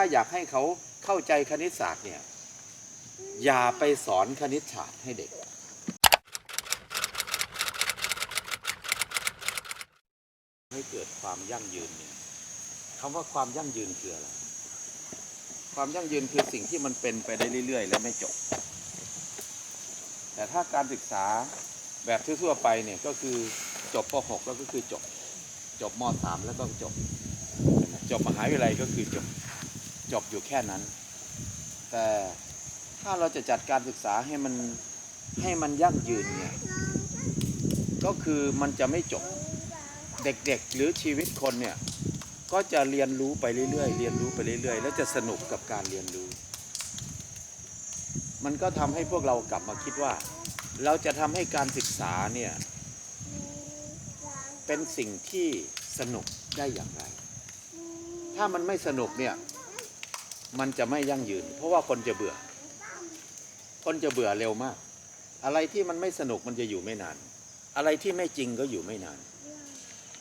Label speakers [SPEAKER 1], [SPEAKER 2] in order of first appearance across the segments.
[SPEAKER 1] าอยากให้เขาเข้าใจคณิตศาสตร์เนี่ยอย่าไปสอนคณิตศาสตร์ให้เด็ก ให้เกิดความยั่งยืนเนี่ยคำว่าความยั่งยืนคืออะไรความยั่งยืนคือสิ่งที่มันเป็นไปได้เรื่อย ๆ และไม่จบ แต่ถ้าการศึกษาแบบทั่วๆไปเนี่ยก็คือจบป .6 แล้วก็คือจบ จบม .3 แล้วก็จบ จบมหาวิทยาลัยก็คือจบ จบอยู่แค่นั้น แต่ถ้าเราจะจัดการศึกษาให้มันให้มันยั่งยืนเนี่ยก็คือมันจะไม่จบเด็กๆ หรือชีวิตคนเนี่ยก็จะเรียนรู้ไปเรื่อยๆ เรียนรู้ไปเรื่อยๆ แล้วจะสนุกกับการเรียนรู้ มันก็ทำให้พวกเรากลับมาคิดว่า เราจะทำให้การศึกษาเนี่ยเป็นสิ่งที่สนุกได้อย่างไร ถ้ามันไม่สนุกเนี่ย มันจะไม่ยั่งยืน เพราะว่าคนจะเบื่อ คนจะเบื่อเร็วมาก อะไรที่มันไม่สนุกมันจะอยู่ไม่นาน อะไรที่ไม่จริงก็อยู่ไม่นาน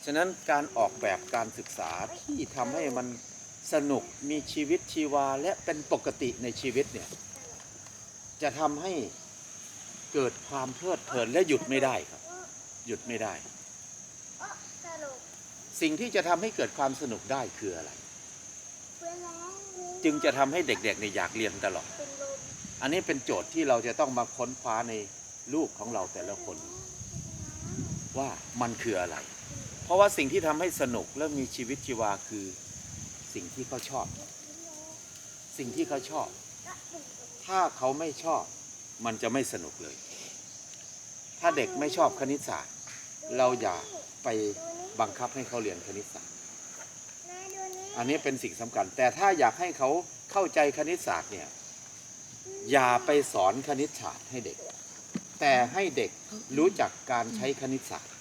[SPEAKER 1] ฉะนั้นการออกแบบการศึกษาที่ทำให้มันสนุกมีชีวิตชีวาและเป็นปกติในชีวิตเนี่ย จะทำให้เกิดความเพลิดเพลินและหยุดไม่ได้ครับ หยุดไม่ได้ สิ่งที่จะทำให้เกิดความสนุกได้คืออะไร จึงจะทำให้เด็กๆเนี่ยอยากเรียนตลอด อันนี้เป็นโจทย์ที่เราจะต้องมาค้นคว้าในลูกของเราแต่ละคน ว่ามันคืออะไร เพราะว่าสิ่งที่ทำให้สนุกและมีชีวิตชีวาคือสิ่งที่เขาชอบ สิ่งที่เขาชอบ ถ้าเขาไม่ชอบมันจะไม่สนุกเลย ถ้าเด็กไม่ชอบคณิตศาสตร์ เราอย่าไปบังคับให้เขาเรียนคณิตศาสตร์ อันนี้เป็นสิ่งสำคัญ แต่ถ้าอยากให้เขาเข้าใจคณิตศาสตร์เนี่ยอย่าไปสอนคณิตศาสตร์ให้เด็ก แต่ให้เด็กรู้จักการใช้คณิตศาสตร์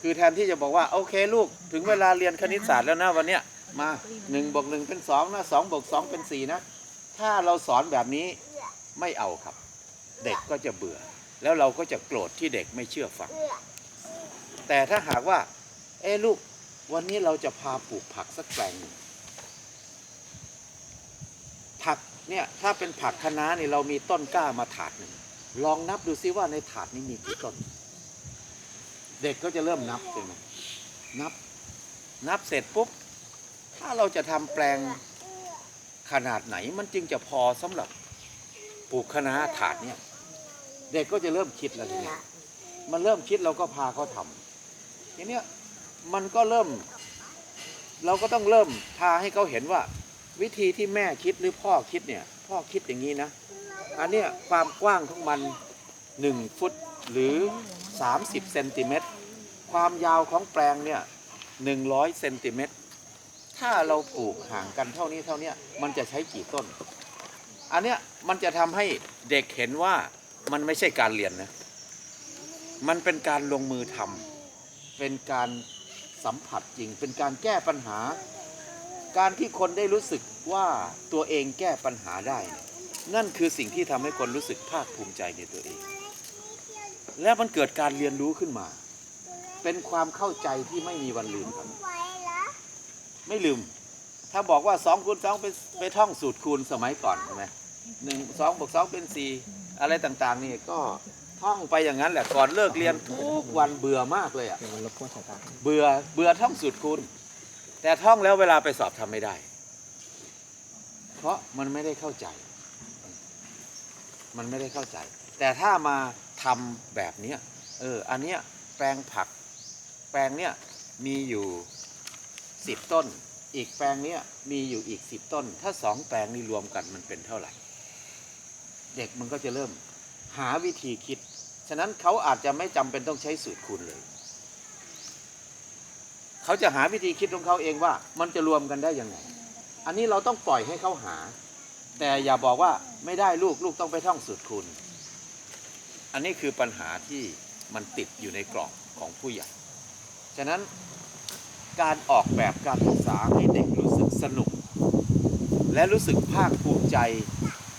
[SPEAKER 1] คือแทนที่จะบอกว่า โอเคลูก ถึงเวลาเรียนคณิตศาสตร์แล้วนะวันเนี้ยมาหนึ่งบวกหนึ่งเป็นสองนะสองบวกสองเป็นสี่นะ ถ้าเราสอนแบบนี้ไม่เอาครับ เด็กก็จะเบื่อ แล้วเราก็จะโกรธที่เด็กไม่เชื่อฟัง แต่ถ้าหากว่า เอ้ลูก วันนี้เราจะพาปลูกผักสักแปลงผักเนี่ยถ้าเป็นผักคะน้าเนี่ยเรามีต้นกล้ามาถาดหนึ่งลองนับดูซิว่าในถาดนี้มีกี่ต้น เด็กก็จะเริ่มนับใช่ไหมนับ นับเสร็จปุ๊บ ถ้าเราจะทำแปลงขนาดไหนมันจึงจะพอสำหรับปลูกคะน้าถาดเนี่ย เด็กก็จะเริ่มคิดแล้วทีนี้มันเริ่มคิดเราก็พาเขาทำทีเนี้ย มันก็เริ่ม เราก็ต้องเริ่มพาให้เขาเห็นว่า วิธีที่แม่คิดหรือพ่อคิดเนี่ย พ่อคิดอย่างนี้นะ อันเนี้ยความกว้างของมัน 1 ฟุตหรือ 30เซนติเมตรความยาวของแปลงเนี่ย100เซนติเมตรถ้าเราปลูกห่างกันเท่านี้เท่านี้มันจะใช้กี่ต้น อันเนี้ยมันจะทำให้เด็กเห็นว่ามันไม่ใช่การเรียนนะ มันเป็นการลงมือทำเป็นการ สัมผัสจริง เป็นการแก้ปัญหา การที่คนได้รู้สึกว่าตัวเองแก้ปัญหาได้ นั่นคือสิ่งที่ทำให้คนรู้สึกภาคภูมิใจในตัวเอง และมันเกิดการเรียนรู้ขึ้นมา เป็นความเข้าใจที่ไม่มีวันลืมครับไม่ลืม ถ้าบอกว่าสองคูณสองเป็นไปท่องสูตรคูณสมัยก่อนใช่ไหมหนึ่งสองบวกสองเป็นสี่อะไรต่างๆนี่ก็ ท่องไปอย่างนั้นแหละก่อนเลิกเรียนทุกวันเบื่อมากเลยอะ
[SPEAKER 2] เดี๋ยวมันรบกวนสายตา
[SPEAKER 1] เบื่อเบื่อท่องสูตรคูณแต่ท่องแล้วเวลาไปสอบทำไม่ได้ เพราะมันไม่ได้เข้าใจ มันไม่ได้เข้าใจ แต่ถ้ามาทำแบบเนี้ยเอออันเนี้ยแปลงผัก แปลงเนี้ยมีอยู่สิบต้น อีกแปลงเนี้ยมีอยู่อีกสิบต้น ถ้าสองแปลงนี้รวมกันมันเป็นเท่าไหร่ เด็กมันก็จะเริ่มหาวิธีคิด ฉะนั้นเขาอาจจะไม่จำเป็นต้องใช้สูตรคูณเลย เขาจะหาวิธีคิดของเขาเองว่า มันจะรวมกันได้ยังไง อันนี้เราต้องปล่อยให้เขาหา แต่อย่าบอกว่าไม่ได้ลูกลูกต้องไปท่องสูตรคูณ อันนี้คือปัญหาที่มันติดอยู่ในกรอบของผู้ใหญ่ ฉะนั้นการออกแบบการศึกษาให้เด็กรู้สึกสนุก และรู้สึกภาคภูมิใจ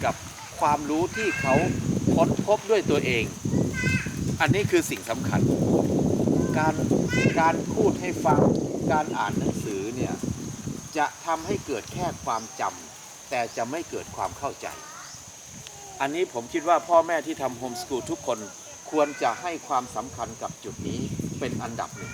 [SPEAKER 1] กับความรู้ที่เขาค้นพบด้วยตัวเอง อันนี้คือสิ่งสำคัญ การการพูดให้ฟังการอ่านหนังสือเนี่ยจะทำให้เกิดแค่ความจำแต่จะไม่เกิดความเข้าใจ อันนี้ผมคิดว่าพ่อแม่ที่ทำโฮมสกูลทุกคนควรจะให้ความสำคัญกับจุดนี้เป็นอันดับหนึ่ง